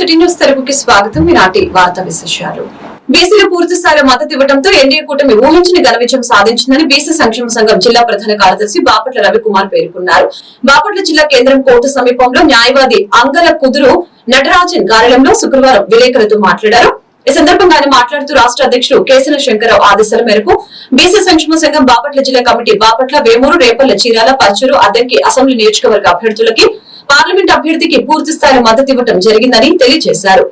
City news తెలుగుకి స్వాగతం. ఈనాటి వార్తా విశేషాలు. బీసీలు పూర్తి స్థాయిలో మద్దతు ఇవ్వడంతో ఎన్డీఏ కూటమి ఊహించని ఘన విజయం సాధించిందని బీసీ సంక్షేమ సంఘం జిల్లా ప్రధాన కార్యదర్శి బాపట్ల రవికుమార్ పేర్కొన్నారు. బాపట్ల జిల్లా కేంద్రం కోర్టు సమీపంలో న్యాయవాది అంగల కుదురు నటరాజన్ కార్యాలయంలో శుక్రవారం విలేకరులతో మాట్లాడారు. ఈ సందర్భంగా ఆయన మాట్లాడుతూ రాష్ట్ర అధ్యక్షుడు కేసీన శంకరరావు ఆదేశాల మేరకు బీసీ సంక్షేమ సంఘం బాపట్ల జిల్లా కమిటీ బాపట్ల వేమూరు రేపల్ల చీరాల పచ్చూరు అద్దంకి అసెంబ్లీ నియోజకవర్గ అభ్యర్థులకి పార్లమెంట్ అభ్యర్థికి పూర్తి స్థాయిలో మద్దతు ఇవ్వడం జరిగిందని తెలియజేశారు.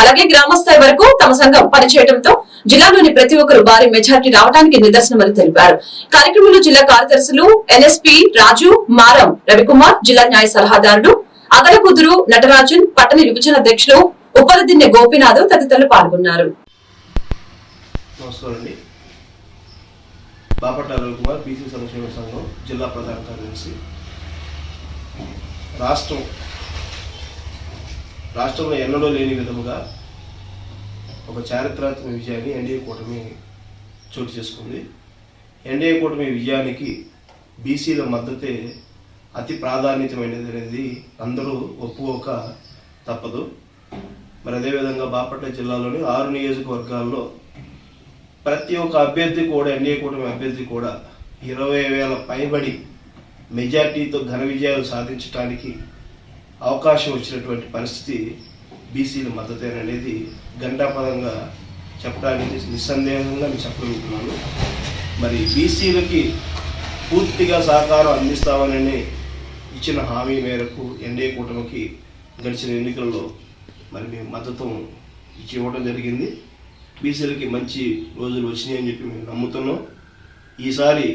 అలాగే గ్రామస్థాయి వరకు తమ సంఘం పనిచేయడంతో జిల్లాలోని ప్రతి ఒక్కరు భారీ మెజార్టీ రావడానికి నిదర్శనమని తెలిపారు. కార్యక్రమంలో జిల్లా కార్యదర్శులు ఎన్ఎస్పి రాజు మారం రవికుమార్ జిల్లా న్యాయ సలహాదారుడు అగడకుదురు నటరాజన్ పట్టణ విభజన అధ్యక్షులు ఉపరదిన్నె గోపినాథ్ తదితరులు పాల్గొన్నారు. బాపట్ల రవికుమార్ బీసీ సంక్షేమ సంఘం జిల్లా ప్రధాన కార్యదర్శి. రాష్ట్రం రాష్ట్రంలో ఎన్నడూ లేని విధముగా ఒక చారిత్రాత్మక విజయాన్ని ఎన్డీఏ కూటమి చోటు చేసుకుంది. ఎన్డీఏ కూటమి విజయానికి బీసీల మద్దతే అతి ప్రాధాన్యతమైనది అనేది అందరూ ఒప్పుకోక తప్పదు. మరి అదేవిధంగా బాపట్ల జిల్లాలోని ఆరు నియోజకవర్గాల్లో ప్రతి ఒక్క అభ్యర్థి కూడా ఎన్డీఏ కూటమి అభ్యర్థి కూడా ఇరవై వేల పైబడి మెజార్టీతో ఘన విజయాలు సాధించడానికి అవకాశం వచ్చినటువంటి పరిస్థితి బీసీల మద్దతేననేది గంటాపదంగా చెప్పడానికి నిస్సందేహంగా నేను చెప్పగలుగుతున్నాను. మరి బీసీలకి పూర్తిగా సహకారం అందిస్తామని ఇచ్చిన హామీ మేరకు ఎన్డీఏ కూటమికి గడిచిన ఎన్నికల్లో మరి మేము మద్దతు ఇచ్చి ఇవ్వడం జరిగింది. బీసీలకి మంచి రోజులు వచ్చినాయని చెప్పి మేము నమ్ముతున్నాం. ఈసారి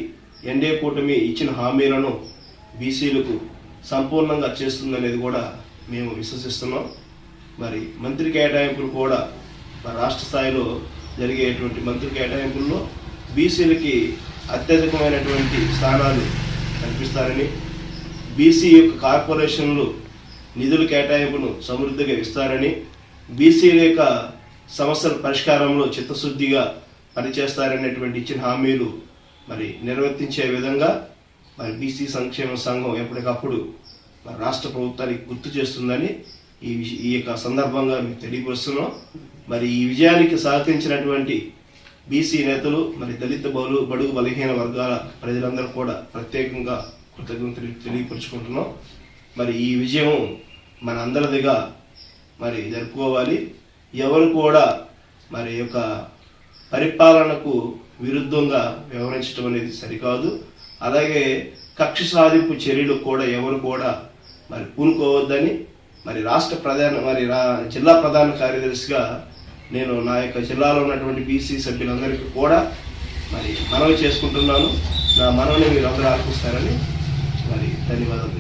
ఎన్డీఏ కూటమి ఇచ్చిన హామీలను బీసీలకు సంపూర్ణంగా చేస్తుందనేది కూడా మేము విశ్వసిస్తున్నాం. మరి మంత్రి కేటాయింపులు కూడా మరి రాష్ట్ర స్థాయిలో జరిగేటువంటి మంత్రి కేటాయింపుల్లో బీసీలకి అత్యధికమైనటువంటి స్థానాలు కల్పిస్తారని బీసీ యొక్క కార్పొరేషన్లు నిధుల కేటాయింపును సమృద్ధిగా ఇస్తారని బీసీల యొక్క సమస్యల పరిష్కారంలో చిత్తశుద్ధిగా పనిచేస్తారనేటువంటి ఇచ్చిన హామీలు మరి నిర్వర్తించే విధంగా మరి బీసీ సంక్షేమ సంఘం ఎప్పటికప్పుడు మరి రాష్ట్ర ప్రభుత్వానికి గుర్తు చేస్తుందని ఈ విష- ఈ యొక్క సందర్భంగా మీకు తెలియపరుస్తున్నాం. మరి ఈ విజయానికి సహకరించినటువంటి బీసీ నేతలు మరి దళిత బలు బడుగు బలహీన వర్గాల ప్రజలందరూ కూడా ప్రత్యేకంగా కృతజ్ఞతలు తెలియపరుచుకుంటున్నాం. మరి ఈ విజయం మన అందరిదిగా మరి జరుపుకోవాలి. ఎవరు కూడా మరి యొక్క పరిపాలనకు విరుద్ధంగా వ్యవహరించడం అనేది సరికాదు. అలాగే కక్ష సాధింపు చర్యలు కూడా ఎవరు కూడా మరి పూనుకోవద్దని మరి రాష్ట్ర ప్రధాన మరి రా జిల్లా ప్రధాన కార్యదర్శిగా నేను నా యొక్క జిల్లాలో ఉన్నటువంటి బీసీ సభ్యులందరికీ కూడా మరి మనవి చేసుకుంటున్నాను. నా మనవిని మీరు అందరూ ఆర్పిస్తారని మరి ధన్యవాదాలు.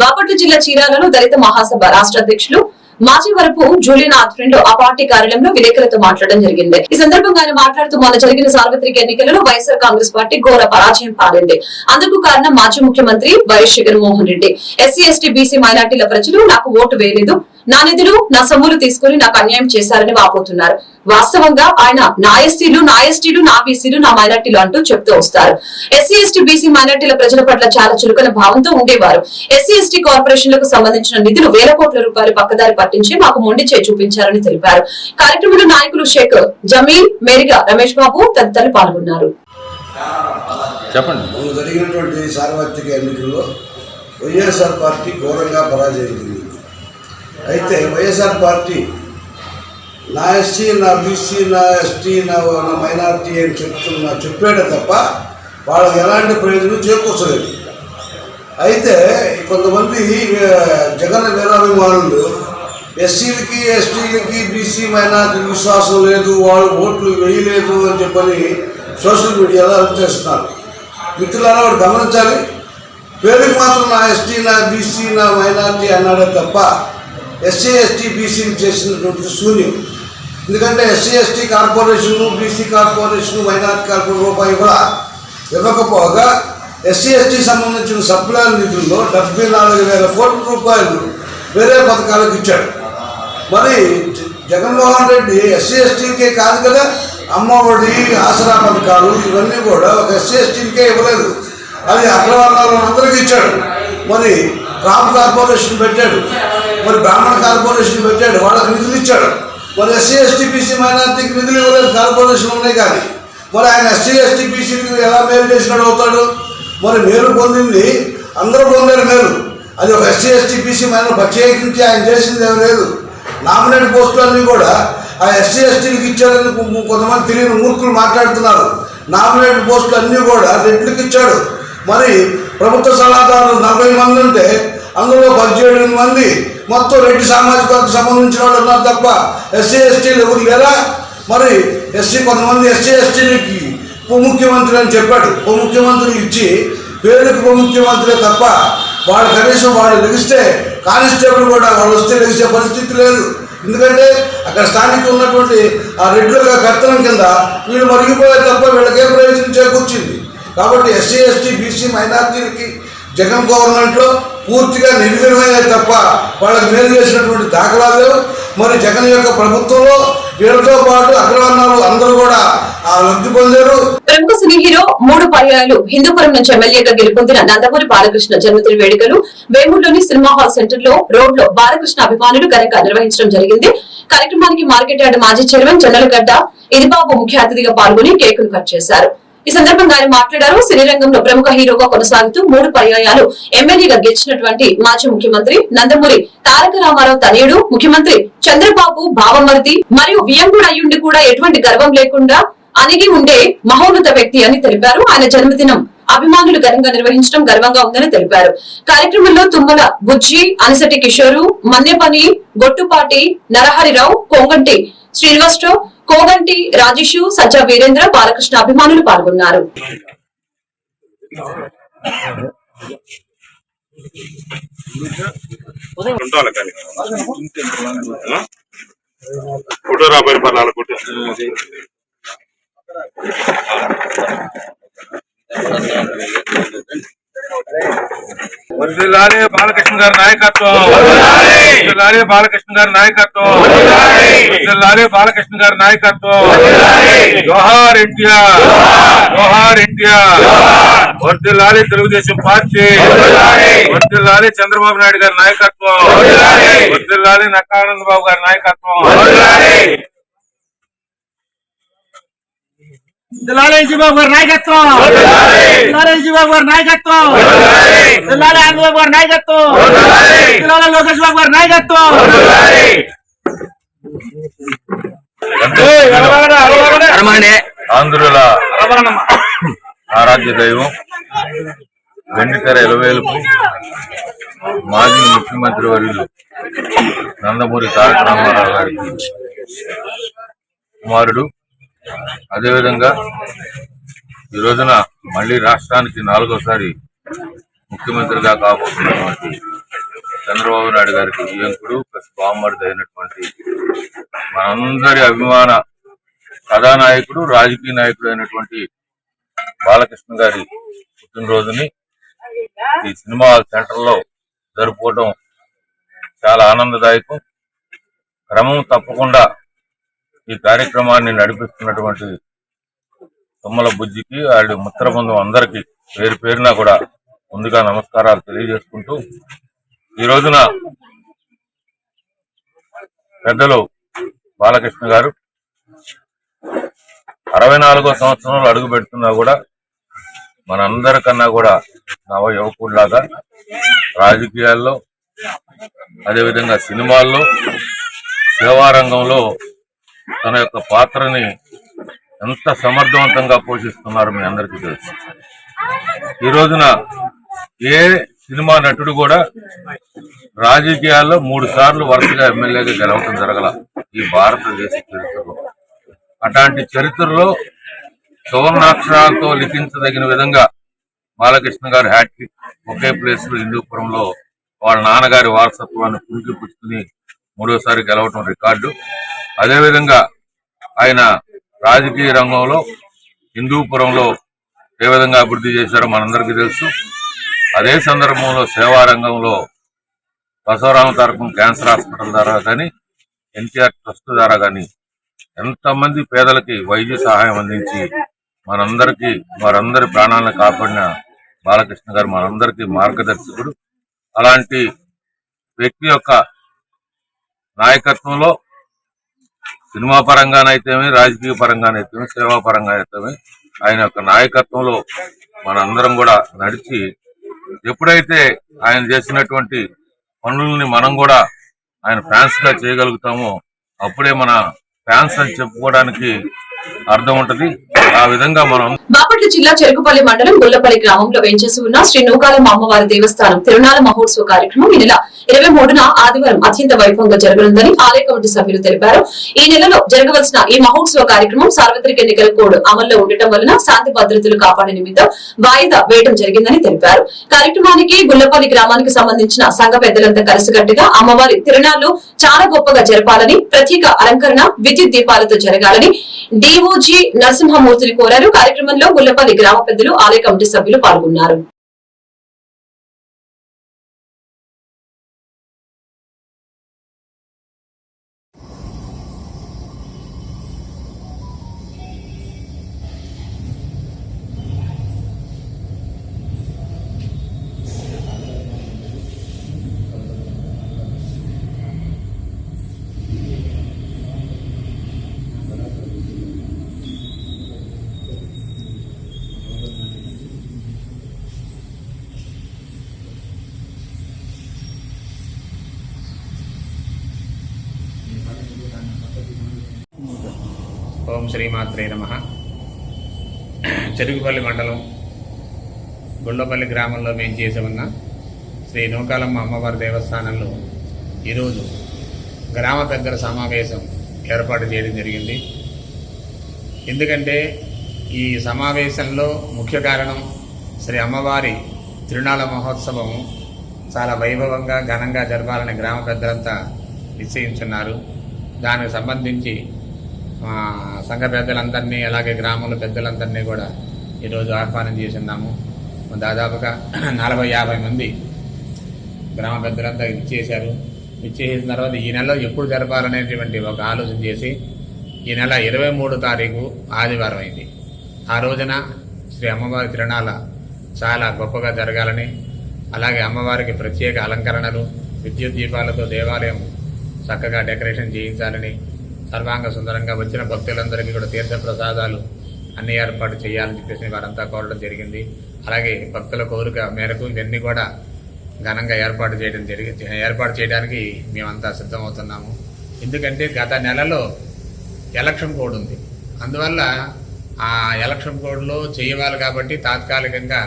బాపట్ల జిల్లా చీరాలలో దళిత మహాసభ రాష్ట్ర అధ్యక్షులు మాజీ వరపు జూలియన్ ఆధ్వర్యంలో ఆ పార్టీ కార్యాలయంలో విలేకరులతో మాట్లాడడం జరిగింది. ఈ సందర్భంగా ఆయన మాట్లాడుతూ మొన్న జరిగిన సార్వత్రిక ఎన్నికలలో వైఎస్ఆర్ కాంగ్రెస్ పార్టీ ఘోర పరాజయం పాలింది. అందుకు కారణం మాజీ ముఖ్యమంత్రి YS Jaganmohan Reddy. SC ST BC మైనార్టీల ప్రజలు నాకు ఓటు వేయలేదు. నా నిధులు నా సొమ్ములు తీసుకుని నాకు అన్యాయం చేశారని వాపోతున్నారు. వాస్తవంగా ఆయన నా ఎస్సీలు నా ఎస్టీలు నా బీసీలు నా మైనార్టీలు అంటూ చెప్తూ వస్తారు. ఎస్సీ ఎస్టీ బీసీ మైనార్టీల ప్రజల పట్ల చాలా చురుకైన భావంతో ఉండేవారు. ఎస్సీ ఎస్టీ కార్పొరేషన్లకు సంబంధించిన నిధులు వేల కోట్ల రూపాయలు పక్కదారి పట్టించి మాకు మొండి చేయి చూపించారని తెలిపారు. కార్యక్రమంలో నాయకులు షేక్ జమీల్ మేరిగా రమేష్ బాబు తదితరులు పాల్గొన్నారు. చెప్పండి. మొన్న జరిగినటువంటి సార్వత్రిక ఎన్నికల్లో వైఎస్ఆర్ పార్టీ ఘోరంగా పరాజయం అయితే వైఎస్ఆర్ పార్టీ నా ఎస్సీ నా బీసీ నా ఎస్టీ నా నా మైనార్టీ అని చెప్తున్నా చెప్పాడే తప్ప వాళ్ళకి ఎలాంటి ప్రయోజనం చేకూర్చలేదు. అయితే కొంతమంది జగన్ వీరాభిమానులు ఎస్సీలకి ఎస్టీలకి బీసీ మైనార్టీ విశ్వాసం లేదు వాళ్ళు ఓట్లు వేయలేదు అని చెప్పని సోషల్ మీడియాలో చేస్తున్నారు. మిత్రులారా వాడు గమనించాలి. పేరుకి మాత్రం నా ఎస్టీ నా బీసీ నా మైనార్టీ అన్నాడే తప్ప ఎస్సీ ఎస్టీ బీసీని చేసినటువంటి శూన్యం. ఎందుకంటే SC ST corporation BC corporation minority corporation రూపాయి కూడా ఇవ్వకపోగా ఎస్సీ ఎస్టీ సంబంధించిన సప్లై నిధుల్లో డెబ్బై నాలుగు వేల కోట్ల రూపాయలు వేరే పథకాలకు ఇచ్చాడు. మరి జ- జగన్మోహన్ రెడ్డి ఎస్సీ ఎస్టీకే కాదు కదా అమ్మఒడి ఆసరా పథకాలు ఇవన్నీ కూడా ఒక ఎస్సీ ఎస్టీకే ఇవ్వలేదు. అది అగ్రవర్ణాలను అందరికీ ఇచ్చాడు. మరి రామ్ కార్పొరేషన్ పెట్టాడు. మరి బ్రాహ్మణ కార్పొరేషన్ పెట్టాడు. వాళ్ళకి నిధులు ఇచ్చాడు. మరి ఎస్సీ ఎస్టీపీసీ మైనార్టీకి నిధులు ఇవ్వలేదు కార్పొరేషన్ ఉన్నాయి కానీ మరి ఆయన ఎస్సీ ఎస్టీ బీసీకి ఎలా మేలు చేసినాడు అవుతాడు? మరి మేలు పొందింది అందరూ పొందారు మేలు. అది ఒక ఎస్సీ ఎస్టీపీసీ బీసీ ప్రత్యేకించి ఆయన చేసింది ఏమీ లేదు. నామినేట్ పోస్టులన్నీ కూడా ఆ ఎస్సీ ఎస్టీలకు ఇచ్చాడని కొంతమంది తెలియని మూర్ఖులు మాట్లాడుతున్నారు. నామినేట్ పోస్టులు అన్నీ కూడా రెడ్లకు ఇచ్చాడు. మరి ప్రభుత్వ సలహాదారులు నలభై మంది ఉంటే అందులో పదిహేడు మంది మొత్తం రెడ్డి సామాజిక వర్గం సంబంధించిన వాళ్ళు ఉన్నారు తప్ప ఎస్సీ ఎస్టీలు ఎవరు లేరా మరి ఎస్సీ కొంతమంది ఎస్సీ ఎస్టీలకి ముఖ్యమంత్రి అని చెప్పాడు. ఉప ముఖ్యమంత్రి ఇచ్చి పేరుకి ఉప ముఖ్యమంత్రి తప్ప వాళ్ళు కనీసం వాళ్ళు లెగిస్తే కానిస్టేబుల్ కూడా వాళ్ళు వస్తే లెగిసే పరిస్థితి లేదు. ఎందుకంటే అక్కడ స్థానిక ఉన్నటువంటి ఆ రెడ్ల కర్తనం కింద వీళ్ళు మరిగిపోయే తప్ప వీళ్ళకే ప్రయోజనం చేకూర్చింది? కాబట్టి ఎస్సీ ఎస్టీ బీసీ మైనార్టీలకి జగన్ గవర్నమెంట్లో పూర్తిగా నిర్వీర్యమయ్యాయి తప్ప వాళ్ళకి మేలు చేసినటువంటి దాఖలాలు మరి జగన్ యొక్క ప్రభుత్వంలో వీళ్ళతో పాటు అగ్రవర్ణాలు అందరూ కూడా ఆ లబ్ధి పొందారు. ప్రముఖ సినీ హీరో మూడు పర్యాయాలు హిందూపురం నుంచి ఎమ్మెల్యేగా గెలుపొందిన నందమూరి బాలకృష్ణ జన్మదిన వేడుకలు వేమూరులోని సినిమా హాల్ సెంటర్లో రోడ్లో బాలకృష్ణ అభిమానులు ఘనంగా నిర్వహించడం జరిగింది. కార్యక్రమానికి మార్కెట్ యార్డ్ మాజీ చైర్మన్ జొన్నలగడ్డ ఇదిబాబు ముఖ్య అతిథిగా పాల్గొని కేకులు కట్ చేశారు. ఈ సందర్భంగా ఆయన మాట్లాడారు. సినీ రంగంలో ప్రముఖ హీరోగా కొనసాగుతూ మూడు పర్యాయాలు ఎమ్మెల్యేగా గెలిచినటువంటి మాజీ ముఖ్యమంత్రి నందమూరి తారక రామారావు తనయుడు ముఖ్యమంత్రి చంద్రబాబు భావమరిది మరియు వియంకుడు అయ్యుండి కూడా ఎటువంటి గర్వం లేకుండా అణిగి ఉండే మహోన్నత వ్యక్తి అని తెలిపారు. ఆయన జన్మదినం అభిమానులు ఘనంగా నిర్వహించడం గర్వంగా ఉందని తెలిపారు. కార్యక్రమంలో తుమ్మల బుజ్జి అనిసటి కిషోరు మన్నెపని గొట్టుపాటి నరహరిరావు కొంగంటి శ్రీనివాసరావు కోగంటి రాజేషు సజ్జా వీరేంద్ర బాలకృష్ణ అభిమానులు పాల్గొన్నారు. ఉండాలి కానీ. ఫోటో రాబోయే పర్లాల ఫోటో వర్ధిల్లాలి బాలకృష్ణ గారి నాయకత్వం. వర్ధిల్లాలి బాలకృష్ణ గారి నాయకత్వం. వర్ధిల్లాలి బాలకృష్ణ గారి నాయకత్వం. జోహార్ ఎన్టీఆర్. జోహార్ ఎన్టీఆర్. వర్ధిల్లాలి తెలుగుదేశం పార్టీ. వర్ధిల్లాలి చంద్రబాబు నాయుడు గారి నాయకత్వం. వర్ధిల్లాలి నక్కానంద బాబు గారి నాయకత్వం. జిల్లాలో బాబు గారి నాయకత్వం. జిల్లాలో బాబు గారి నాయకత్వం. జిల్లాలో ఆంధ్రబాబు గారి నాయకత్వం. జిల్లాలో లోకేష్ బాబు గారి నాయకత్వం. ఆంధ్రుల ఆరాధ్య దైవం. వెండితెర ఎలవేలుపు. మాజీ ముఖ్యమంత్రి వర్యులు నందమూరి తారక రామారావు గారికి కుమారుడు. అదేవిధంగా ఈ రోజున మళ్ళీ రాష్ట్రానికి నాలుగోసారి ముఖ్యమంత్రిగా కాబోతున్నటువంటి చంద్రబాబు నాయుడు గారికి వియంకుడు ప్లస్ బామ్మడిది అయినటువంటి మనందరి అభిమాన కథానాయకుడు రాజకీయ నాయకుడు అయినటువంటి బాలకృష్ణ గారి పుట్టినరోజుని ఈ సినిమా హాల్ జరుపుకోవడం చాలా ఆనందదాయకం. క్రమం తప్పకుండా ఈ కార్యక్రమాన్ని నడిపిస్తున్నటువంటి తుమ్మల బుజ్జికి ఆడి మిత్ర బృందం అందరికీ పేరు పేరున కూడా ముందుగా నమస్కారాలు తెలియజేసుకుంటూ ఈ రోజున పెద్దలు బాలకృష్ణ గారు అరవై నాలుగో సంవత్సరంలో అడుగు పెడుతున్నా కూడా మనందరికన్నా కూడా నవ యువకుడిలాగా రాజకీయాల్లో అదేవిధంగా సినిమాల్లో సేవా రంగంలో తన యొక్క పాత్రని ఎంత సమర్థవంతంగా పోషిస్తున్నారో మీ అందరికీ తెలుసు. ఈ రోజున ఏ సినిమా నటుడు కూడా రాజకీయాల్లో మూడు సార్లు వరుసగా ఎమ్మెల్యేగా గెలవటం జరగల ఈ భారతదేశ చరిత్రలో అట్లాంటి చరిత్రలో సువర్ణాక్షరాలతో లిఖించదగిన విధంగా బాలకృష్ణ గారు హ్యాట్రిక్ ఒకే ప్లేస్లో హిందూపురంలో వాళ్ళ నాన్నగారి వారసత్వాన్ని పుణికి పుచ్చుకుని మూడోసారి గెలవటం రికార్డు. అదేవిధంగా ఆయన రాజకీయ రంగంలో హిందూపురంలో ఏ విధంగా అభివృద్ధి చేశారో మనందరికీ తెలుసు. అదే సందర్భంలో సేవా రంగంలో బసవరామ తరఫం క్యాన్సర్ హాస్పిటల్ ద్వారా కానీ ఎన్టీఆర్ ట్రస్ట్ ద్వారా కానీ ఎంతమంది పేదలకి వైద్య సహాయం అందించి మనందరికీ వారందరి ప్రాణాలను కాపాడిన బాలకృష్ణ గారు మనందరికీ మార్గదర్శకుడు. అలాంటి వ్యక్తి యొక్క నాయకత్వంలో సినిమా పరంగానైతేమి రాజకీయ పరంగానైతేమి సేవా పరంగా అయితేమి ఆయన యొక్క నాయకత్వంలో మనందరం కూడా నడిచి ఎప్పుడైతే ఆయన చేసినటువంటి పనులని మనం కూడా ఆయన ఫ్యాన్స్గా చేయగలుగుతామో అప్పుడే మన ఫ్యాన్స్ అని చెప్పుకోవడానికి అర్థం ఉంటది. ఆ విధంగా మనం బాపట్ల జిల్లా చెరుకుపల్లి మండలం గుల్లపల్లి గ్రామంలో వేంచేసి ఉన్న శ్రీ నూకాలమ్మ అమ్మవారి దేవస్థానం తిరునాల మహోత్సవ కార్యక్రమం ఈ నెల ఇరవై మూడున ఆదివారం అత్యంత వైభవంగా జరగనుందని ఆలయ కమిటీ సభ్యులు తెలిపారు. ఈ నెలలో జరగవలసిన ఈ మహోత్సవ కార్యక్రమం సార్వత్రిక ఎన్నికల కోడ్ అమల్లో ఉండటం వలన శాంతి భద్రతలు కాపాడే నిమిత్తం వాయిదా వేయడం జరిగిందని తెలిపారు. కార్యక్రమానికి గుల్లపల్లి గ్రామానికి సంబంధించిన సంఘ పెద్దలంతా కలిసికట్టుగా అమ్మవారి తిరునాళ్ళు చాలా గొప్పగా జరపాలని ప్రత్యేక అలంకరణ విద్యుత్ దీపాలతో జరగాలని డిఓజీ నరసింహమూర్తిని కోరారు. కార్యక్రమంలో గుల్లపల్లి గ్రామ పెద్దలు ఆలయ కమిటీ సభ్యులు పాల్గొన్నారు. శ్రీమాత్రే నమ. చెరుకుపల్లి మండలం గుండపల్లి గ్రామంలో మేము చేసి ఉన్న శ్రీ నూకాలమ్మ అమ్మవారి దేవస్థానంలో ఈరోజు గ్రామ దగ్గర సమావేశం ఏర్పాటు చేయడం జరిగింది. ఎందుకంటే ఈ సమావేశంలో ముఖ్య కారణం శ్రీ అమ్మవారి తిరునాళ మహోత్సవం చాలా వైభవంగా ఘనంగా జరపాలని గ్రామ పెద్దలంతా నిశ్చయించున్నారు. దానికి సంబంధించి సంఘ పెద్దలందరినీ అలాగే గ్రామంలో పెద్దలందరినీ కూడా ఈరోజు ఆహ్వానం చేస్తున్నాము దాదాపుగా నలభై యాభై మంది గ్రామ పెద్దలంతా ఇచ్చేశారు ఇచ్చేసిన తర్వాత ఈ నెలలో ఎప్పుడు జరపాలనేటువంటి ఒక ఆలోచన చేసి ఈ నెల ఇరవై మూడు తారీఖు ఆదివారం అయింది. ఆ రోజున శ్రీ అమ్మవారి తిరణాల చాలా గొప్పగా జరగాలని అలాగే అమ్మవారికి ప్రత్యేక అలంకరణలు విద్యుత్ దీపాలతో దేవాలయం చక్కగా డెకరేషన్ చేయించాలని సర్వాంగ సుందరంగా వచ్చిన భక్తులందరికీ కూడా తీర్థ ప్రసాదాలు అన్ని ఏర్పాటు చేయాలని చెప్పేసి వారంతా కోరడం జరిగింది. అలాగే భక్తుల కోరిక మేరకు ఇవన్నీ కూడా ఘనంగా ఏర్పాటు చేయడం జరిగి ఏర్పాటు చేయడానికి మేమంతా సిద్ధమవుతున్నాము. ఎందుకంటే గత నెలలో ఎలక్షన్ కోడ్ ఉంది. అందువల్ల ఆ ఎలక్షన్ కోడ్లో చేయవాలి కాబట్టి తాత్కాలికంగా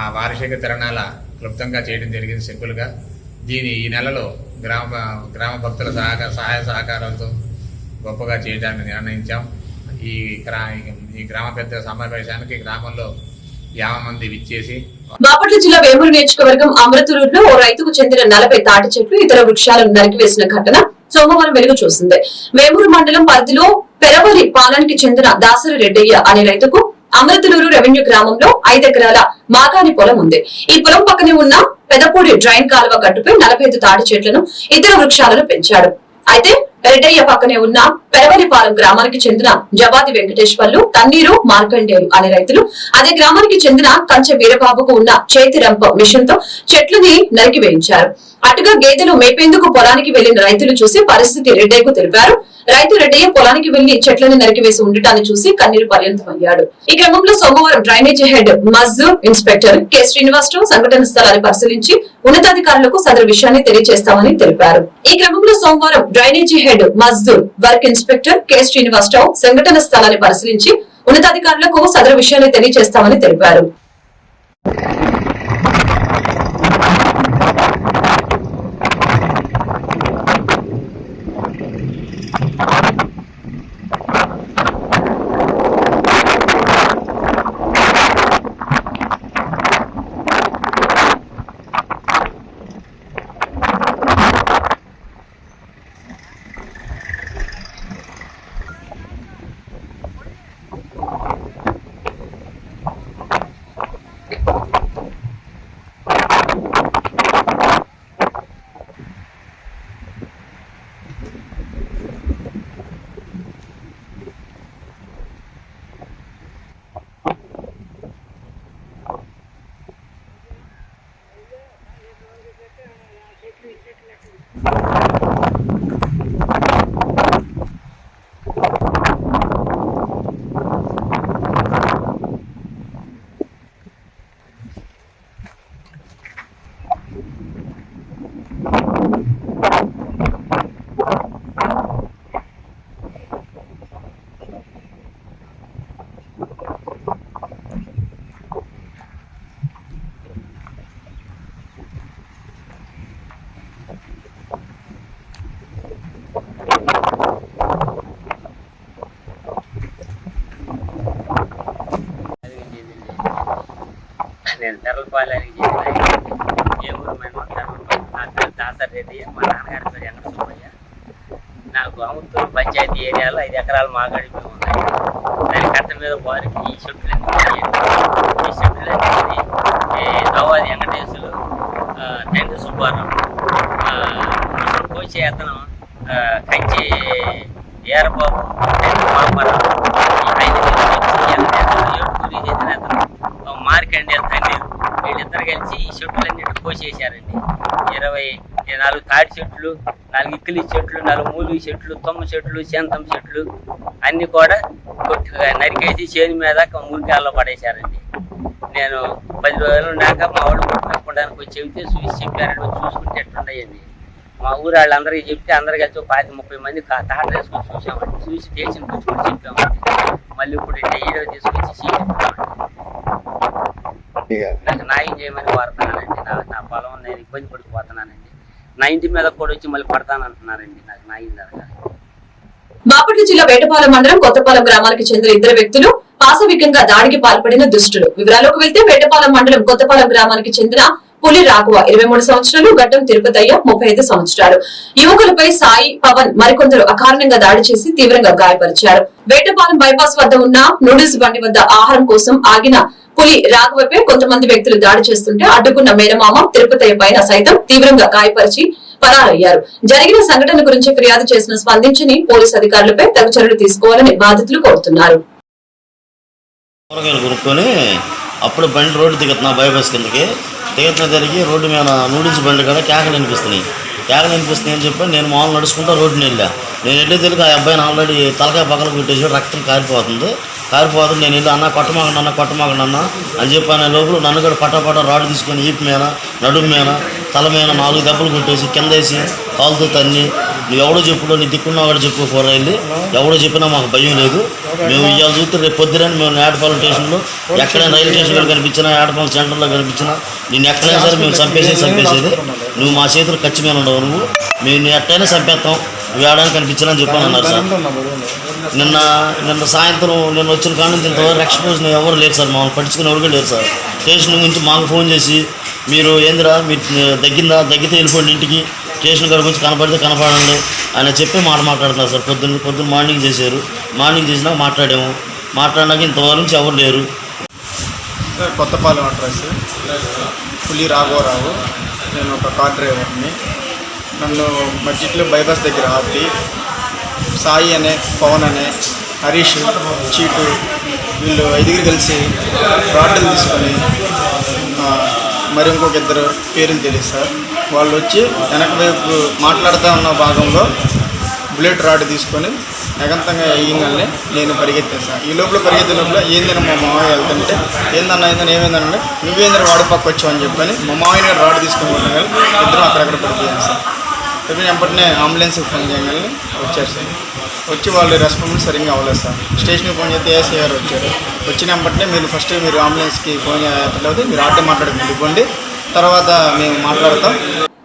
ఆ వార్షిక తిరణాల క్లుప్తంగా చేయడం జరిగింది సింపుల్గా. దీని ఈ నెలలో గ్రామ గ్రామ భక్తుల సహకార సహాయ సహకారాలతో గొప్పగా చేయడానికి నిర్ణయించాం. ఈ గ్రా ఈ గ్రామ పెద్ద సమావేశానికి గ్రామంలో యాభై మంది విచ్చేసి బాపట్ల జిల్లా వేమూరు నియోజకవర్గం అమృతూరులో ఓ రైతుకు చెందిన నలభై తాటి చెట్లు ఇతర వృక్షాలను నరికివేసిన ఘటన సోమవారం వెలుగు చూసింది. వేమూరు మండలం పరిధిలో పెరవరి పాలనకి చెందిన దాసరి రెడ్డయ్య అనే రైతుకు అమృతలూరు రెవెన్యూ గ్రామంలో ఐదు ఎకరాల మాగాని పొలం ఉంది. ఈ పొలం పక్కనే ఉన్న పెదపూడి డ్రైన్ కాలువ గట్టుపై నలభై ఐదు తాటి చెట్లను ఇతర వృక్షాలను పెంచాడు. అయితే పెరటయ్య పక్కనే ఉన్న పెరవలిపాలెం గ్రామానికి చెందిన జవాది వెంకటేశ్వర్లు తన్నీరు మార్కండేయులు అనే రైతులు అదే గ్రామానికి చెందిన కంచె వీరబాబుకు ఉన్న చేతి రంప మిషన్తో చెట్లని నరికి వేయించారు. అటుగా గేదెలు మేపేందుకు పొలానికి వెళ్ళిన రైతులు చూసి పరిస్థితి రెడ్డయ్యకు తెలిపారు. రైతు రెడ్డయ్య పొలానికి వెళ్ళి చెట్లను నరికివేసి ఉండటాన్ని చూసి కన్నీరు పర్యంతమయ్యాడు ఈ క్రమంలో సోమవారం డ్రైనేజీ హెడ్ మజ్దూర్ ఇన్స్పెక్టర్ కె. శ్రీనివాసరావు సంఘటన స్థలాన్ని పరిశీలించి ఉన్నతాధికారులకు సదరు విషయాన్ని తెలియజేస్తామని తెలిపారు. ఈ క్రమంలో సోమవారం డ్రైనేజీ హెడ్ మజ్దూర్ వర్క్ ఇన్స్పెక్టర్ కె. శ్రీనివాసరావు సంఘటన స్థలాన్ని పరిశీలించి ఉన్నతాధికారులకు సదరు విషయాన్ని తెలియజేస్తామని తెలిపారు. మా ఎకరాలు మాగాడి ఉన్నాయి. దాని కట్ట మీద వారికి ఈ చెట్లు ఈ చెట్లు అనేది వెంకటేశ్వరు తండ్రి సుబ్బారావు ఆ, కోచే అతను ఆ, కంచి ఏరబాబు తండ్రి మామరావు ఈ ఐదు ఏడుగురి అతను ఆ, తండ్రి. వీళ్ళిద్దరు కలిసి ఈ చెట్లన్నిటి కోసేశారండి ఇరవై నాలుగు తాడి చెట్లు నాలుగు ఇక్కిలి చెట్లు నాలుగు మూలి చెట్లు తొమ్మ చెట్లు శాంతం చెట్లు అన్ని కూడా కొట్టి నరికేసి చేను మీద మురికాల్లో పడేశారండి. నేను పది రోజులు ఉన్నాక మా వాళ్ళు కొట్టుకోవడానికి వచ్చి చెబితే చూసి చెప్పారండి వచ్చి చూసుకుంటే ఎట్లున్నాయండి మా ఊరు వాళ్ళందరికీ చెప్తే అందరు కలిసి ఒక పాతి ముప్పై మంది తాట వేసుకొని చూసామండి. చూసి స్టేషన్ కూర్చొని చెప్పామండి. మళ్ళీ ఇప్పుడు ఈడో తీసుకొచ్చి నాకు న్యాయం చేయమని వాడుతున్నానండి నా నా పొలం నేను ఇబ్బంది పడిపోతున్నానండి. నా ఇంటి మీద కూడా వచ్చి మళ్ళీ పడతానంటున్నారండి. నాకు న్యాయం జరగాలి. బాపట్ల జిల్లా వేటపాలెం మండలం కొత్తపాలెం గ్రామానికి చెందిన ఇద్దరు వ్యక్తులు పాశవికంగా దాడికి పాల్పడిన దుష్టులు. వివరాలకు వెళ్తే వేటపాలెం మండలం కొత్తపాలెం గ్రామానికి చెందిన పులి రాఘవ ఇరవై మూడు సంవత్సరాలు గడ్డం తిరుపతయ్య ముప్పై ఐదు సంవత్సరాలు. యువకులపై సాయి పవన్ మరికొందరు అకారణంగా దాడి చేసి తీవ్రంగా గాయపరిచారు. వేటపాలెం బైపాస్ వద్ద ఉన్న నూడిల్స్ బండి వద్ద ఆహారం కోసం ఆగిన పులి రాఘవపై కొంతమంది వ్యక్తులు దాడి చేస్తుంటే అడ్డుకున్న మేనమామ తిరుపతయ్య పైన సైతం తీవ్రంగా గాయపరిచి పరారయ్యారు. జరిగిన సంఘటన గురించి ఫిర్యాదు చేసిన స్పందించని పోలీసు అధికారులపై తగు చర్యలు తీసుకోవాలని బాధితులు కోరుతున్నారు. కొనుక్కొని అప్పుడు బండి రోడ్డు దిగుతున్నా బైపాస్ కిందకి. దిగుతున్న జరిగి రోడ్డు మీద నూడిల్స్ బండి కూడా కేకలు వినిపిస్తున్నాయి. కేకలు వినిపిస్తున్నాయి అని చెప్పి నేను మామూలు నడుచుకుంటా రోడ్డుని వెళ్ళా నేను వెళ్ళే తెలియక ఆ అబ్బాయిని ఆల్రెడీ తలకాయ పక్కన కొట్టేసి రక్తం కారిపోతుంది. కారిపోదు నేను వెళ్ళి అన్న కొట్టమాగండి అన్న కొట్టమాగండి అన్న అని చెప్పి అనే లోపల నన్ను కూడా పట్టపట్ట రాడ్ తీసుకొని ఈపు మీద నడుము మీద తల మీద నాలుగు దెబ్బలు కొట్టేసి కిందేసి కాలుతో తన్ని నువ్వు ఎవడో చెప్పుడో నీ దిక్కున్నా వాడు చెప్పు కూర ఎవడో చెప్పినా మాకు భయం లేదు. మేము ఇవాళ చూస్తే రేపు పొద్దురని మేము ఏటపాలెం స్టేషన్లో ఎక్కడైనా రైల్వే స్టేషన్లో కనిపించినా ఏటపాలెం సెంటర్లో కనిపించినా నేను ఎక్కడైనా సరే మేము చంపేసేది చంపేసేది. నువ్వు మా చేతులు ఖర్చు మీద ఉండవు నువ్వు. మేము ఎట్టయినా చంపేస్తాం. నువ్వు ఏడాది కనిపించినా చెప్పాను అన్నారు సార్. నిన్న నిన్న సాయంత్రం నిన్న వచ్చిన కాడ నుంచి ఇంతవరకు ఎక్స్పోజ్ ఎవరు లేరు సార్. మమ్మల్ని పట్టించుకుని ఎవరు లేరు సార్. స్టేషన్ నుంచి మాకు ఫోన్ చేసి మీరు ఏందిరా మీరు తగ్గిందా దగ్గితే వెళ్ళిపోండి ఇంటికి. స్టేషన్ కాడికి వచ్చి కనపడితే కనపడండి ఆయన చెప్పి మాట మాట్లాడుతున్నారు సార్. పొద్దున్న పొద్దున్న మార్నింగ్ చేశారు. మార్నింగ్ చేసినాక మాట్లాడాము. మాట్లాడినాక ఇంతవరకు నుంచి ఎవరు లేరు. కొత్తపాలెం అడ్రస్. పులి రాఘవరావు నేను ఒక కార్ డ్రైవర్ని. నన్ను మధ్యలో బైపాస్ దగ్గర ఆపి సాయి అనే పవన్ అనే హరీష్ చీటు వీళ్ళు ఐదుగురు కలిసి రాడ్లు తీసుకొని మరి ఇంకొక ఇద్దరు పేరుని తెలియదు సార్. వాళ్ళు వచ్చి వెనక వైపు మాట్లాడుతూ ఉన్న భాగంలో బుల్లెట్ రాడ్ తీసుకొని ఏకంతంగా వేయంగానే నేను పరిగెత్తాను సార్. ఈ లోపల పరిగెత్తే లోపల ఏందని మా మామయ్య వెళ్తుంటే ఏందన్నా ఏందని ఏమైందనంటే నువ్వేందని వాడు పక్క వచ్చావు? అని చెప్పని మా మామయ్య రాడ్ తీసుకొని వెళ్ళగానే ఇద్దరం అక్కడక్కడ పడిపోయాను సార్. చెప్పిన వెంటనే అంబులెన్స్కి ఫోన్ చేయగలని వచ్చారు సార్. వచ్చి వాళ్ళు రెస్పాన్స్ సరిగ్గా అవ్వలేదు సార్. స్టేషన్కి ఫోన్ చేస్తే ఏఎస్ఐ గారు వచ్చారు. వచ్చిన వెంటనే మీరు ఫస్ట్ మీరు అంబులెన్స్కి ఫోన్ చేయకపోతే మీరు ఆటో మాట్లాడుకుని తర్వాత మేము మాట్లాడతాం.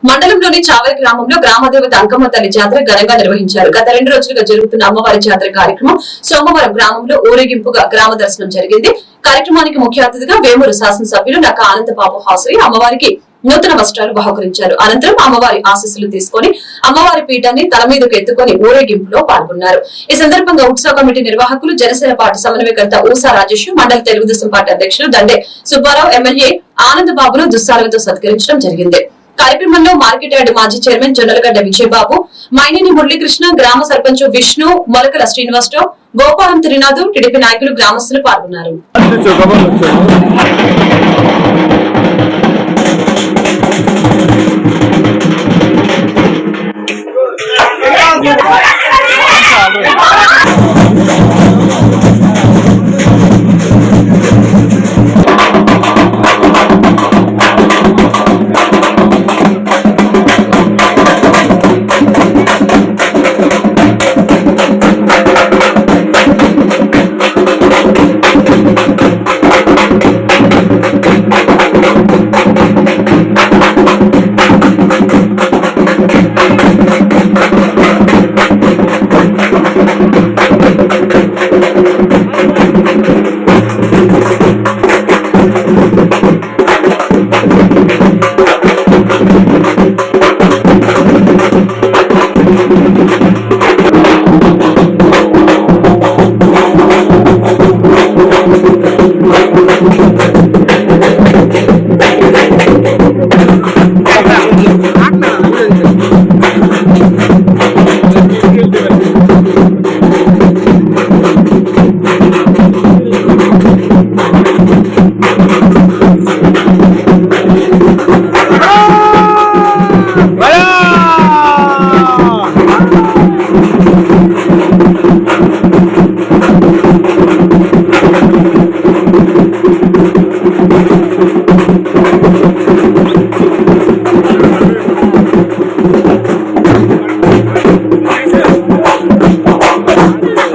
మండలంలోని చావరి గ్రామంలో గ్రామదేవత అంకమ్మ తల్లి జాతర ఘనంగా నిర్వహించారు. గత రెండు రోజులుగా జరుగుతున్న అమ్మవారి జాతర కార్యక్రమం సోమవారం గ్రామంలో ఊరేగింపుగా గ్రామ దర్శనం జరిగింది. కార్యక్రమానికి ముఖ్య అతిథిగా వేమూరు శాసనసభ్యులు నక్క ఆనందబాబు హాసరి అమ్మవారికి నూతన వస్త్రాలు బహుకరించారు. అనంతరం అమ్మవారి ఆశీస్సులు తీసుకొని అమ్మవారి పీఠాన్ని తల మీదకు ఎత్తుకొని ఊరేగింపులో పాల్గొన్నారు. ఈ సందర్భంగా ఉత్సవ కమిటీ నిర్వాహకులు జనసేన పార్టీ సమన్వయకర్త ఊసా రాజేష్ మండల తెలుగుదేశం పార్టీ అధ్యక్షులు దండే సుబ్బారావు ఎమ్మెల్యే ఆనందబాబును దుస్సాలతో సత్కరించడం జరిగింది. కార్యక్రమంలో మార్కెట్ యార్డ్ మాజీ చైర్మన్ జొన్నలగడ్డ విజయబాబు మైనేని మురళీకృష్ణ గ్రామ సర్పంచ్ విష్ణు మొలకల శ్రీనివాసరావు గోపాలం త్రినాథు టీడీపీ నాయకులు గ్రామస్తులు పాల్గొన్నారు.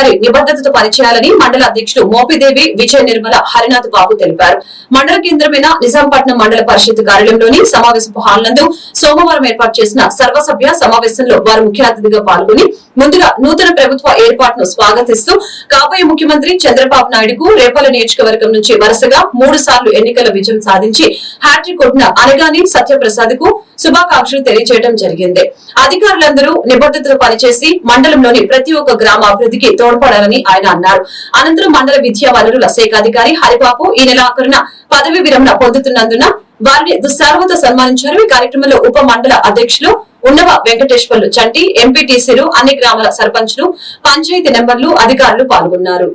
అధికారి నిబద్ధతతో పనిచేయాలని మండల అధ్యక్షుడు మోపిదేవి విజయ నిర్మల హరినాథ్ బాబు తెలిపారు. మండల కేంద్రమైన నిజాంపట్నం మండల పరిషత్ కార్యాలయంలోని సమావేశపు హాల్ నందు సోమవారం ఏర్పాటు చేసిన సర్వసభ్య సమావేశంలో వారు ముఖ్య అతిథిగా పాల్గొని ముందుగా నూతన ప్రభుత్వ ఏర్పాటును స్వాగతిస్తూ కాబోయే ముఖ్యమంత్రి చంద్రబాబు నాయుడుకు రేపల నియోజకవర్గం నుంచి వరుసగా మూడు సార్లు ఎన్నికల విజయం సాధించి హ్యాట్రిక్ కొట్టిన అనగాని సత్యప్రసాద్కు శుభాకాంక్షలు తెలియజేయడం జరిగింది. అధికారులందరూ నిబద్ధతతో పనిచేసి మండలంలోని ప్రతి ఒక్క గ్రామ అభివృద్ధికి తోడ్పడాలని ఆయన అన్నారు. అనంతరం మండల విద్యా వనరుల శాఖ అధికారి హరిబాబు ఈ నెల ఆఖరున పదవి విరమణ పొందుతున్నందున వారిని దుస్సార్వతో సన్మానించారు. ఈ కార్యక్రమంలో ఉప మండల అధ్యక్షులు ఉన్నవ వెంకటేశ్వర్లు చంటి ఎంపీటీసీలు అన్ని గ్రామాల సర్పంచ్లు పంచాయతీ నెంబర్లు అధికారులు పాల్గొన్నారు.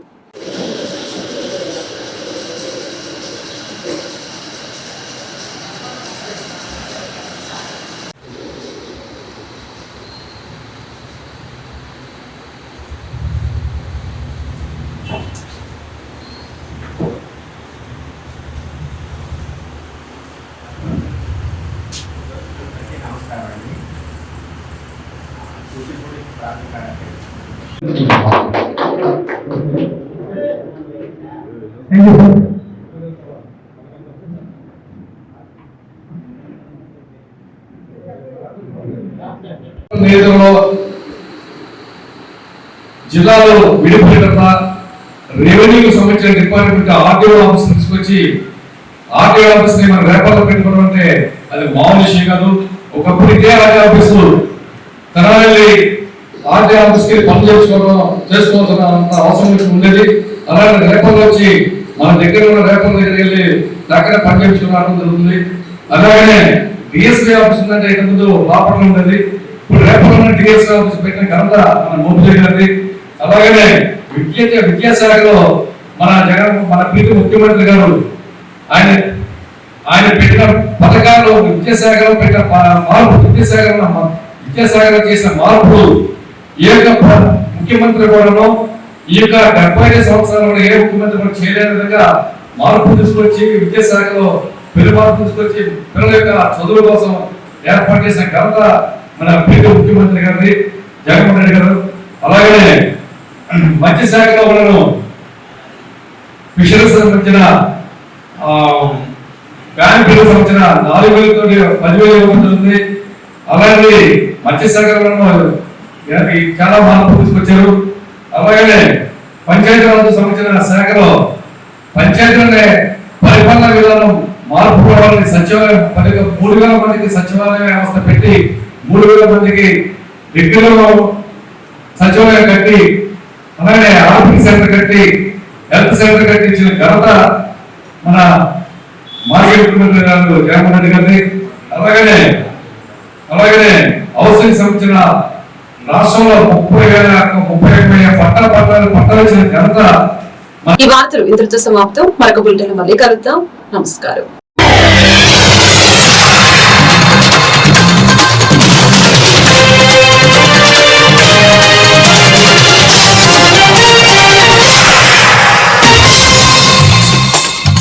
నియోజకవర్గంలో జిల్లాలో విడిపోయిన రెవెన్యూకి సంబంధించిన డిపార్ట్మెంట్ ఆర్టీఓ ఆఫీస్ తీసుకొచ్చి ఆర్టీఓ ఆఫీస్ని మనం రేపల్లో పెట్టుకోవడం అంటే అది మామూలు విషయం కాదు. ఒకప్పుడు ఇదే ఆర్టీఓ ఆఫీసు తరాలి వెళ్ళి ఆఫీస్ ఆఫీస్కి పనులు చేసుకోవడం చేసుకోవాల్సిన అంత అవసరం ఉండేది. అలాగే రేపల్లో వచ్చి మన దగ్గర ఉన్న రేపల దగ్గర వెళ్ళి దగ్గర పని చేయించుకోవడం జరుగుతుంది. అలాగనే డిఎస్పీ ఆఫీస్ ఉందంటే ఇంత ముందు లోపల ఉండేది. ఇప్పుడు రేపటి డిఎస్పీ ఆఫీస్ పెట్టిన ఘనత మన మోపి గారిది. అలాగనే విద్య విద్యాశాఖలో మన జగన్ మన ప్రీతి ముఖ్యమంత్రి గారు ఆయన ఆయన పెట్టిన పథకాలు విద్యాశాఖలో పెట్టిన మార్పు విద్యాశాఖలో విద్యాసాగర్ చేసిన మార్పులు ఏ యొక్క ముఖ్యమంత్రి కూడాను ఈ యొక్క డెబ్బై ఐదు సంవత్సరాలలో ఏ ముఖ్యమంత్రి కూడా చేయలేని విధంగా మార్పు తీసుకొచ్చి విద్యాశాఖలో పెరు మార్పు తీసుకొచ్చి పిల్లల యొక్క చదువు కోసం ఏర్పాటు చేసిన ఘనత మన ప్రీతి ముఖ్యమంత్రి గారిది జగన్మోహన్ రెడ్డి గారు. అలాగే మత్స్య శాఖలో మనను ఫిషరీస్ సంబంధించిన బ్యాంకులకు సంబంధించిన నాలుగు వేలతో పదివేలు ఉంది. అలాగే మత్స్యశాఖలో చాలా మార్పు తీసుకొచ్చారు. అలాగనే పంచాయతీరాజ్ సంబంధించిన శాఖలో పంచాయతీ పరిపాలన విధానం మార్పు రావాలని సచివాలయం పది మూడు వేల మందికి సచివాలయ వ్యవస్థ పెట్టి మూడు వేల మందికి దగ్గరలో సచివాలయం కట్టి అలాగే ఆర్థిక సెంటర్ కట్టి హెల్త్ సెంటర్ కట్టించిన ఘనత మన మాజీ ముఖ్యమంత్రి గారు జగన్మోహన్ రెడ్డి గారిని అలాగనే అలాగనే హౌసింగ్ సంబంధించిన రాష్ట్రంలో ముప్పై వేల ముప్పై వేల పట్టాల పట్టాలు పట్టాలు ఘనత ఈ వార్తలు ఇంతటితో సమాప్తం. మరొక బులెటిన్ మళ్ళీ కలుద్దాం. నమస్కారం.